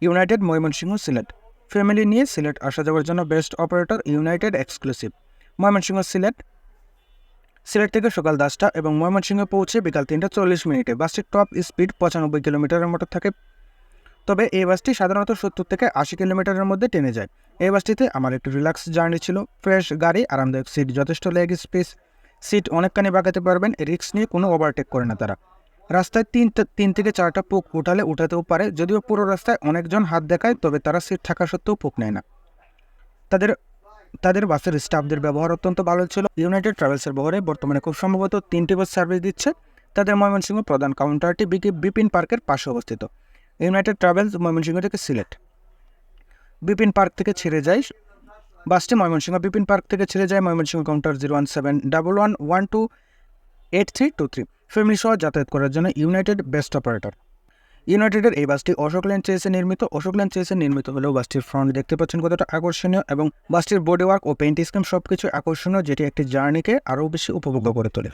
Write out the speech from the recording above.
United Mymensingh Sylhet. Family নিয়ে সিলেট আসা যাওয়ার জন্য best operator united exclusive. Mymensingh Sylhet. Sylhet থেকে সকাল দশটা এবং ময়মনসিংহে পৌঁছে বিকাল তিনটা চল্লিশ মিনিটে। বাসটির টপ স্পিড পঁচানব্বই কিলোমিটারের মতো থাকে। তবে এই বাসটি সাধারণত সত্তর থেকে আশি কিলোমিটারের মধ্যে টেনে যায়। এই বাসটিতে আমার একটু রিল্যাক্স জার্নি ছিল। ফ্রেশ গাড়ি, আরামদায়ক সিট, যথেষ্ট লেগ স্পেস সিট অনেকখানি বাগাতে পারবেন। রিক্স নিয়ে কোনো ওভারটেক করে না তারা। রাস্তায় তিন তিন থেকে চারটা পোক উঠালে উঠাতেও পারে। যদিও পুরো রাস্তায় অনেকজন হাত দেখায়, তবে তারা সিট থাকা সত্ত্বেও পোক নেয় না। তাদের তাদের বাসের স্টাফদের ব্যবহার অত্যন্ত ভালো ছিল। ইউনাইটেড ট্রাভেলসের বহরে বর্তমানে খুব সম্ভবত তিনটি বাস সার্ভিস দিচ্ছে। তাদের ময়মনসিংহ প্রধান কাউন্টারটি বিপিন পার্কের পাশে অবস্থিত। ইউনাইটেড ট্রাভেলস ময়মনসিংহ থেকে সিলেট। বিপিন পার্ক থেকে ছেড়ে যায় বাসটি ময়মনসিংহ। বিপিন পার্ক থেকে ছেড়ে যায় Mymensingh counter zero one seven double one one two eight three two three. Family সহ যাতায়াত করার জন্য ইউনাইটেড বেস্ট অপারেটর। ইউনাইটেডের এই বাসটি অশোক লেন চেসে নির্মিত। অশোক লেন চেসে নির্মিত হলেও বাসটির ফ্রন্ট দেখতে পাচ্ছেন কতটা আকর্ষণীয় এবং বাসটির বডি ওয়ার্ক ও পেইন্ট স্কিম সব কিছু আকর্ষণীয়, যেটি একটি জার্নিকে আরও বেশি উপভোগ্য করে তোলে।